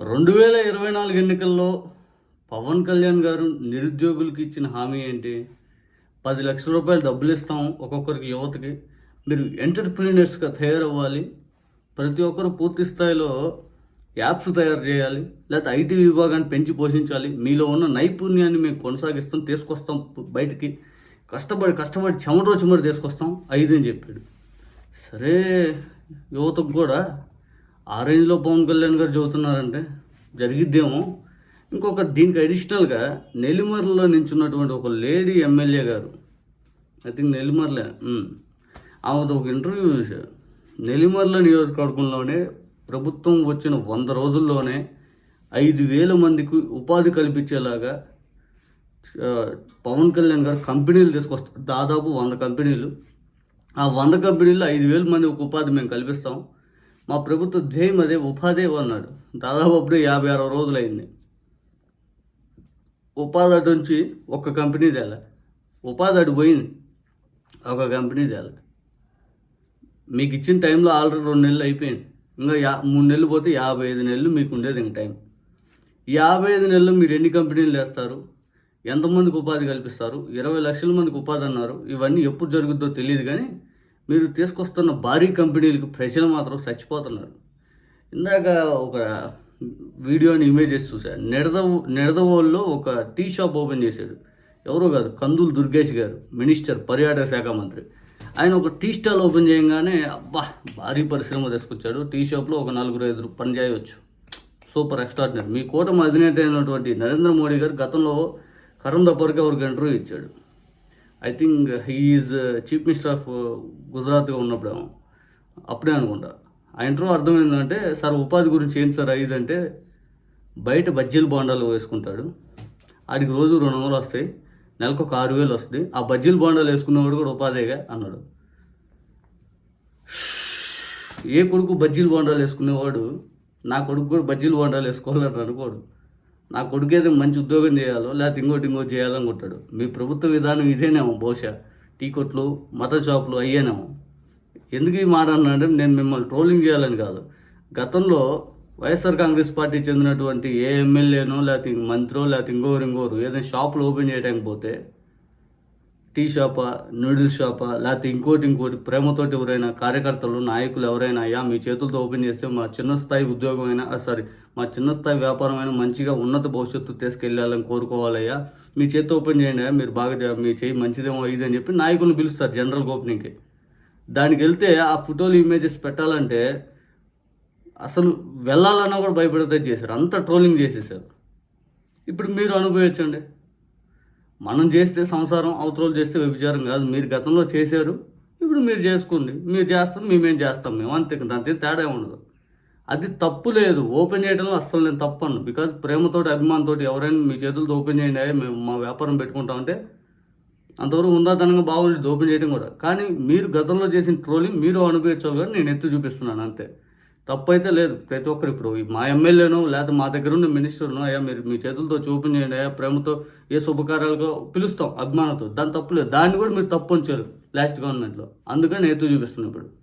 రెండు వేల ఇరవై నాలుగు ఎన్నికల్లో పవన్ కళ్యాణ్ గారు నిరుద్యోగులకి ఇచ్చిన హామీ ఏంటి? పది లక్షల రూపాయలు డబ్బులు ఇస్తాం ఒక్కొక్కరికి యువతకి. మీరు ఎంటర్ప్రీనర్స్గా తయారవ్వాలి. ప్రతి ఒక్కరు పూర్తి స్థాయిలో యాప్స్ తయారు చేయాలి. లేకపోతే ఐటీ విభాగాన్ని పెంచి పోషించాలి. మీలో ఉన్న నైపుణ్యాన్ని మేము కొనసాగిస్తాం తీసుకొస్తాం బయటికి. కష్టపడి కష్టపడి చెమట చెమట తీసుకొస్తాం. ఐదు అని చెప్పాడు. సరే యువతకు కూడా ఆ రేంజ్లో పవన్ కళ్యాణ్ గారు చెబుతున్నారంటే జరిగిద్దేమో. ఇంకొక దీనికి అడిషనల్గా నెల్లిమర్లలో నించున్నటువంటి ఒక లేడీ ఎమ్మెల్యే గారు. ఐ థింక్ నెల్లిమర్లే ఆమెతో ఒక ఇంటర్వ్యూ చూశారు. నెల్లిమర్ల నియోజకవర్గంలోనే ప్రభుత్వం వచ్చిన వంద రోజుల్లోనే ఐదు వేల మందికి ఉపాధి కల్పించేలాగా పవన్ కళ్యాణ్ గారు కంపెనీలు తీసుకొస్తారు. దాదాపు వంద కంపెనీలు. ఆ వంద కంపెనీలు ఐదు వేల మంది ఒక ఉపాధి మేము కల్పిస్తాం. మా ప్రభుత్వ ధ్యేయం అదే ఉపాధి అన్నాడు. దాదాపు అప్పుడు యాభై అరవై రోజులు అయింది ఉపాధి అటు నుంచి ఒక కంపెనీ తేలే. ఉపాధి అటు పోయింది. ఒక కంపెనీ తేలే. మీకు ఇచ్చిన టైంలో ఆల్రెడీ రెండు నెలలు అయిపోయింది. ఇంకా యా మూడు నెలలు పోతే యాభై ఐదు నెలలు మీకు ఉండేది ఇంక టైం. యాభై ఐదు నెలలు మీరు ఎన్ని కంపెనీలు వేస్తారు? ఎంతమందికి ఉపాధి కల్పిస్తారు? ఇరవై లక్షల మందికి ఉపాధి అన్నారు. ఇవన్నీ ఎప్పుడు జరుగుద్దో తెలియదు కానీ మీరు తీసుకొస్తున్న భారీ కంపెనీలకు ప్రజలు మాత్రం చచ్చిపోతున్నారు. ఇందాక ఒక వీడియోని ఇమేజెస్ చూశాను. నిడదవ నిడదవోల్లో ఒక టీ షాప్ ఓపెన్ చేశాడు. ఎవరో కాదు కందులు దుర్గేష్ గారు మినిస్టర్ పర్యాటక శాఖ మంత్రి. ఆయన ఒక టీ స్టాల్ ఓపెన్ చేయగానే అబ్బా భారీ పరిశ్రమ తీసుకొచ్చాడు. టీ షాప్లో ఒక నలుగురు ఐదు పని చేయవచ్చు సూపర్ ఎక్స్ట్రాడినరీ. మీ కూటమి అధినేత అయినటువంటి నరేంద్ర మోడీ గారు గతంలో కరం దపర్కి ఎవరికి ఇంటర్వ్యూ ఇచ్చాడు? I think is chief minister of గుజరాత్గా ఉన్నప్పుడేమో అప్పుడే అనుకుంటా. ఆ ఇంటర్వ్యూ అర్థమైందంటే సార్ ఉపాధి గురించి ఏంటి సార్ ఐదు అంటే బయట బజ్జీల బోండాలు వేసుకుంటాడు. ఆడికి రోజు రెండు వందలు వస్తాయి. నెలకు ఒక ఆరు వేలు వస్తుంది. ఆ బజ్జీల బోండాలు వేసుకున్నవాడు కూడా ఉపాధిగా అన్నాడు. ఏ కొడుకు బజ్జీలు బోండాలు వేసుకునేవాడు నా కొడుకు కూడా బజ్జీలు బోండాలు వేసుకోవాలని అనుకోడు. నా కొడుకు ఏదో మంచి ఉద్యోగం చేయాలో లేకపోతే ఇంకోటి ఇంకోటి చేయాలనుకుంటాడు మీ ప్రభుత్వ విధానం ఇదేనేమో బహుశా టీ కొట్లు మటన్ షాపులు అయ్యేనేమో. ఎందుకు ఈ మాట అంటే నేను మిమ్మల్ని ట్రోలింగ్ చేయాలని కాదు. గతంలో వైఎస్ఆర్ కాంగ్రెస్ పార్టీ చెందినటువంటి ఏ ఎమ్మెల్యేనో లేకపోతే మంత్రో లేకపోతే ఇంకోరు ఇంకోరు ఏదైనా షాపులు ఓపెన్ చేయడానికి పోతే టీ షాపా నూడిల్స్ షాపా లేకపోతే ఇంకోటి ఇంకోటి ప్రేమతోటి ఎవరైనా కార్యకర్తలు నాయకులు ఎవరైనా అయ్యా మీ చేతులతో ఓపెన్ చేస్తే మా చిన్న స్థాయి ఉద్యోగం అయినా సారీ మా చిన్న స్థాయి వ్యాపారం అయినా మంచిగా ఉన్నత భవిష్యత్తు తీసుకెళ్ళాలని కోరుకోవాలయ్యా. మీ చేతి ఓపెన్ చేయండి మీరు బాగా మీ చేయి మంచిదేమో ఇది అని చెప్పి నాయకులను పిలుస్తారు జనరల్ ఓపెనింగ్కి. దానికి వెళ్తే ఆ ఫోటోలు ఇమేజెస్ పెట్టాలంటే అసలు వెళ్ళాలన్నా కూడా భయపడితే చేశారు అంత ట్రోలింగ్ చేసేసారు. ఇప్పుడు మీరు అనుభవించండి. మనం చేస్తే సంసారం అవతల చేస్తే వ్యభిచారం కాదు. మీరు గతంలో చేశారు ఇప్పుడు మీరు చేసుకోండి మీరు చేస్తాం మేమేం చేస్తాం మేము. అంతే దాంతో తేడా ఉండదు. అది తప్పు లేదు. ఓపెన్ చేయడంలో అస్సలు నేను తప్పు అన్ను బికాజ్ ప్రేమతోటి అభిమానంతో ఎవరైనా మీ చేతులతో ఓపెన్ చేయండి. మేము మా వ్యాపారం పెట్టుకుంటామంటే అంతవరకు ఉందాతనంగా బాగుండేది ఓపెన్ చేయడం కూడా. కానీ మీరు గతంలో చేసిన ట్రోలింగ్ మీరు అనుభవించాలి కానీ నేను ఎత్తు చూపిస్తున్నాను అంతే. తప్పు అయితే లేదు. ప్రతి ఒక్కరు ఇప్పుడు ఈ మా ఎమ్మెల్యేను లేదా మా దగ్గర ఉన్న మినిస్టర్ను అయ్యా మీరు మీ చేతులతో ఓపెన్ అయ్యా ప్రేమతో ఏ శుభకార్యాలుగా పిలుస్తాం అభిమానంతో. దాని తప్పు లేదు. దాన్ని కూడా మీరు తప్పు ఉంచారు లాస్ట్ గవర్నమెంట్లో. అందుకని ఎత్తు చూపిస్తున్నాం ఇప్పుడు.